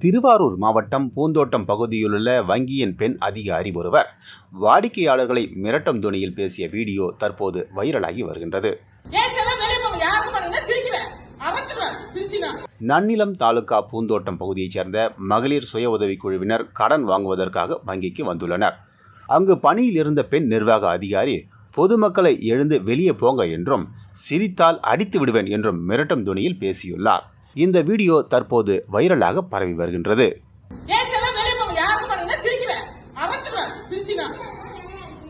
திருவாரூர் மாவட்டம் பூந்தோட்டம் பகுதியிலுள்ள வங்கியின் பெண் அதிகாரி ஒருவர் வாடிக்கையாளர்களை மிரட்டும் துணியில் பேசிய வீடியோ தற்போது வைரலாகி வருகின்றது. நன்னிலம் தாலுகா பூந்தோட்டம் பகுதியைச் சேர்ந்த மகளிர் சுய உதவிக் குழுவினர் கடன் வாங்குவதற்காக வங்கிக்கு வந்துள்ளனர். அங்கு பணியில் இருந்த பெண் நிர்வாக அதிகாரி பொதுமக்களை எழுந்து வெளியே போங்க என்றும் சிரித்தால் அடித்து விடுவேன் என்றும் மிரட்டும் துணியில் பேசியுள்ளார். இந்த வீடியோ தற்போது வைரலாக பரவி வருகின்றது. ஏன் செல்ல வெளியே போங்க யாருக்கு பண்ணீங்கன்னா சிரிக்கிறேன் அரைச்சிடுவேன் சிரிச்சினா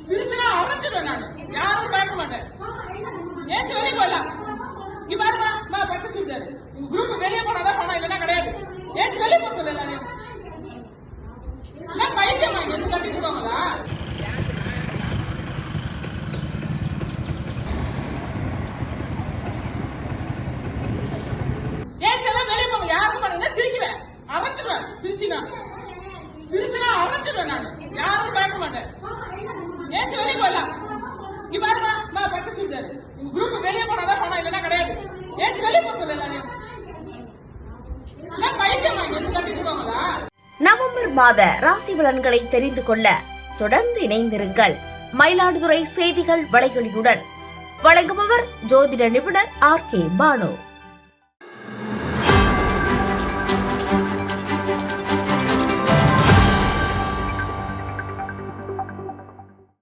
சிரிச்சினா அரைச்சிடுவேன் நான் யாரும் பார்க்க மாட்டேன் ஏன் செல்ல வெளியே போயிடலாம் இங்க பாருமா மா பச்சை சொல்லிட்டாரு உங்க குரூப் வெளியே போனாதான் பணம் இல்லைன்னா கிடையாது ஏன் வெளியே போக சொல்ல எல்லாரையும் எல்லாம் பைத்தியமா இங்க இருந்து கட்டிட்டு இருக்கவங்களா ஏன் செல்ல வெளியே போங்க யாருக்கு பண்ணீங்கன்னா அரைச்சிருவேன் சிரிச்சினா. சிரிச்சினா அரைச்சிருவேன் நான். யாரும் பார்க்க மாட்டேன். ஏன் செல்ல வெளியே போயிடலாம். இங்க பாருமா மா பச்சை சொல்லிட்டாரு உங்க குரூப் வெளியே போனாதான் பணம் இல்லைன்னா கிடையாது. ஏன் வெளியே போக சொல்ல எல்லாரையும். பைத்தியமா இங்க கட்டிட்டு நவம்பர் மாத ராசி பலன்களை தெரிந்து கொள்ள தொடர்ந்து இணைந்திருங்கள். மயிலாடுதுறை செய்திகள் வலையொலியுடன். வழங்குபவர் ஜோதிட நிபுணர் ஆர் கே பானு.